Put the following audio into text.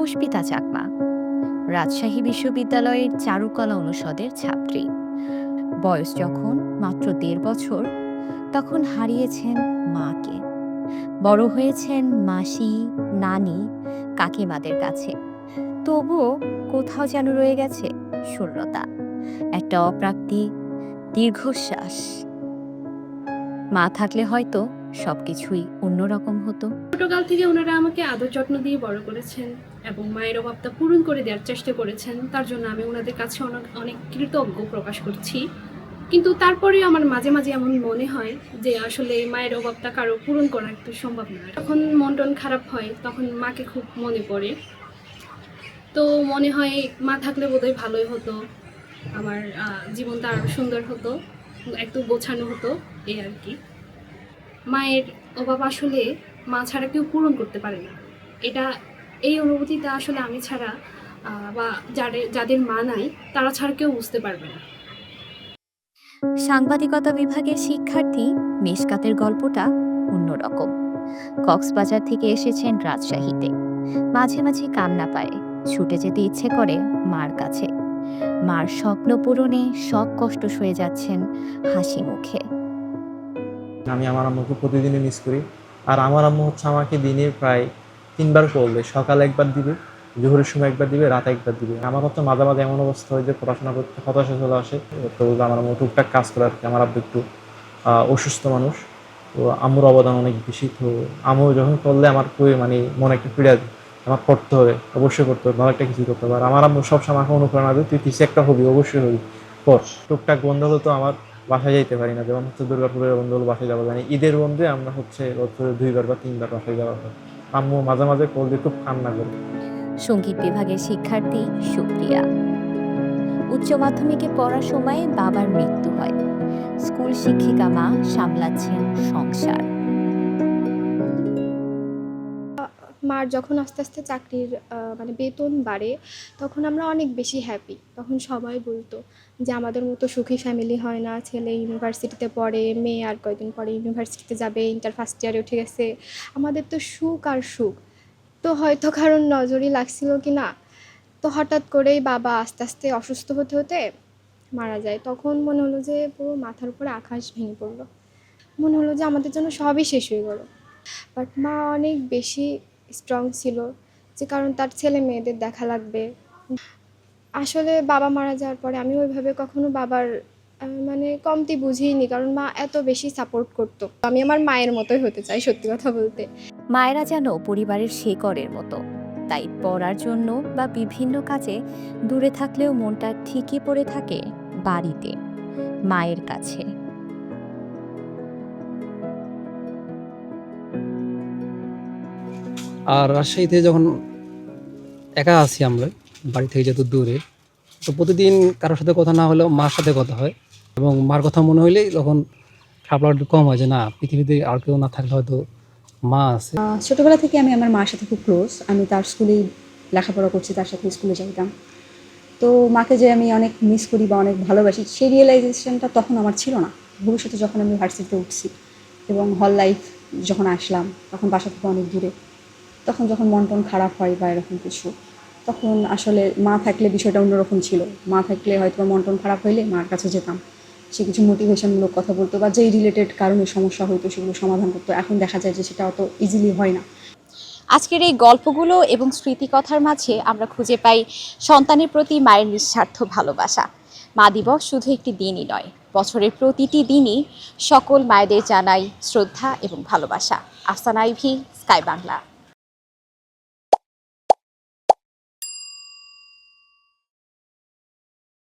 পুষ্পিতা চাকমা, রাজশাহী বিশ্ববিদ্যালয়ের চারুকলা অনুষদের ছাত্রী। বয়স যখন মাত্র দেড় বছর, তখন হারিয়েছেন মাকে। বড় হয়েছেন মাসি, নানি, কাকিমাদের কাছে। তবুও কোথাও যেন রয়ে গেছে শূন্যতা, একটা অপ্রাপ্তি দীর্ঘশ্বাস। মা থাকলে হয়তো সবকিছুই অন্যরকম হতো। ছোটকাল থেকে ওনারা আমাকে আদর যত্ন দিয়ে বড় করেছেন। এবং মায়ের অভাবটা পূরণ করে দেওয়ার চেষ্টা করেছেন, তার জন্য আমি ওনাদের কাছে অনেক অনেক কৃতজ্ঞ প্রকাশ করছি। কিন্তু তারপরেও আমার মাঝে মাঝে এমন মনে হয় যে আসলে মায়ের অভাবটা কারও পূরণ করা একটু সম্ভব না। যখন মন টন খারাপ হয়, তখন মাকে খুব মনে পড়ে। তো মনে হয় মা থাকলে বোধহয় ভালোই হতো, আমার জীবনটা আরও সুন্দর হতো, একটু গোছানো হতো, এই আর কি। মায়ের অভাব আসলে মা ছাড়া কেউ পূরণ করতে পারে না। এটা এই অনুভূতিটা আসলে আমি ছাড়া বা যাদের যাদের মা নাই তারা ছাড়া কেউ বুঝতে পারবে না। সাংবাদিকতা বিভাগের শিক্ষার্থী মেশকাতের গল্পটা অন্যরকম। কক্সবাজার থেকে এসেছেন রাজশাহীতে। মাঝে মাঝে কান্না পায় ছুটে যেতে ইচ্ছে করে মার কাছে। মার স্বপ্ন পূরণে সব কষ্ট সয়ে যাচ্ছেন হাসি মুখে। আমি আমার আম্মুকে প্রতিদিনই মিস করি। আর আমার আম্মু হচ্ছে আমাকে দিনে প্রায় তিনবার দেয় সকালে একবার দিবে, জোহরের সময় একবার দিবে, রাতে একবার দিবে। আমার হচ্ছে মাঝে মাঝে এমন অবস্থা হয় যে পড়াশোনা করতে হতাশা চলে আসে। তো আমার টুকটাক কাজ করে আর কি। আমার আব্বু একটু অসুস্থ মানুষ। তো আম্মুর অবদান অনেক বেশি। তো আম্মু যখন করলে আমার খুবই মানে মনে একটা পীড়া। আমার করতে হবে, অবশ্যই করতে হবে, ভালো একটা কিছু করতে হবে। আর আমার আম্মু সবসময় আমাকে অনুপ্রেরণা দেয়, তুই কিছু একটা হবি, অবশ্যই হবি, কর। টুকটাক বন্ধ হলে তো আমার বাসায় যাইতে পারি না। যেমন হচ্ছে দুর্গাপুরের বন্ধু হলো বাসায় যাওয়া যায়। ঈদের বন্ধে আমরা হচ্ছে বছরে দুইবার বা তিনবার বাসায় যাওয়া হয়। আম্মু মাঝে মাঝে কোল দিয়ে খুব কান্না করে। সংগীত বিভাগের শিক্ষার্থী সুপ্রিয়া। উচ্চ মাধ্যমিকে পড়ার সময় বাবার মৃত্যু হয়। স্কুল শিক্ষিকা মা সামলাচ্ছেন সংসার। মার যখন আস্তে আস্তে চাকরির মানে বেতন বাড়ে, তখন আমরা অনেক বেশি হ্যাপি তখন সবাই বলতো যে আমাদের মতো সুখী ফ্যামিলি হয় না, ছেলে ইউনিভার্সিটিতে পড়ে, মেয়ে আর কয়দিন পরে ইউনিভার্সিটিতে যাবে ইন্টার ফার্স্ট ইয়ারে উঠে গেছে। আমাদের তো সুখ আর সুখ। তো হয়তো কারণ নজরই লাগছিল কি না? তো হঠাৎ করেই বাবা আস্তে আস্তে অসুস্থ হতে হতে মারা যায়। তখন মনে হলো যে পুরো মাথার উপরে আকাশ ভেঙে পড়ল। মনে হলো যে আমাদের জন্য সবই শেষ হয়ে গেলো। বাট মা অনেক বেশি স্ট্রং ছিল যে কারণ তার ছেলে মেয়েদের দেখা লাগবে। আসলে বাবা মারা যাওয়ার পরে আমি ওইভাবে কখনো বাবার মানে কমতি বুঝিনি কারণ মা এত বেশি সাপোর্ট করতো। আমি আমার মায়ের মতোই হতে চাই সত্যি কথা বলতে। মায়েরা যেন পরিবারের শেকরের মতো। তাই পড়ার জন্য বা বিভিন্ন কাজে দূরে থাকলেও মনটা ঠিকই পড়ে থাকে বাড়িতে, মায়ের কাছে। আর রাজশাহীতে যখন একা আছি আমরা, বাড়ি থেকে যত দূরে, তো প্রতিদিন কারোর সাথে কথা না হলেও মার সাথে কথা হয় এবং মার কথা মনে হইলেই তখন খারাপ কম হয় যে না, পৃথিবীতে আর কেউ না থাকলে হয়তো মা আছে। ছোটবেলা থেকে আমি আমার মার সাথে খুব ক্লোজ আমি তার স্কুলেই লেখাপড়া করছি, তার সাথে স্কুলে যাইতাম। তো মাকে যে আমি অনেক মিস করি বা অনেক ভালোবাসি, সেই রিয়েলাইজেশনটা তখন আমার ছিল না। ভবিষ্যতে যখন আমি ভার্সিটিতে উঠছি এবং হল লাইফ যখন আসলাম, তখন বাসা থেকে অনেক দূরে। তখন যখন মন টন খারাপ হয় বা এরকম কিছু, তখন আসলে মা থাকলে বিষয়টা অন্যরকম ছিল। মা থাকলে হয়তো মন টন খারাপ হইলে মার কাছে যেতাম। সে কিছু মোটিভেশনমূলক কথা বলতো বা যেই রিলেটেড কারণে সমস্যা হতো সেগুলো সমাধান করতো। এখন দেখা যায় যে সেটা অত ইজিলি হয় না। আজকের এই গল্পগুলো এবং স্মৃতিকথার মাঝে আমরা খুঁজে পাই সন্তানের প্রতি মায়ের নিঃস্বার্থ ভালোবাসা। মা দিবস শুধু একটি দিনই নয়, বছরের প্রতিটি দিনই সকল মায়েদের জানাই শ্রদ্ধা এবং ভালোবাসা। আফসানা আইভি, স্কাই বাংলা।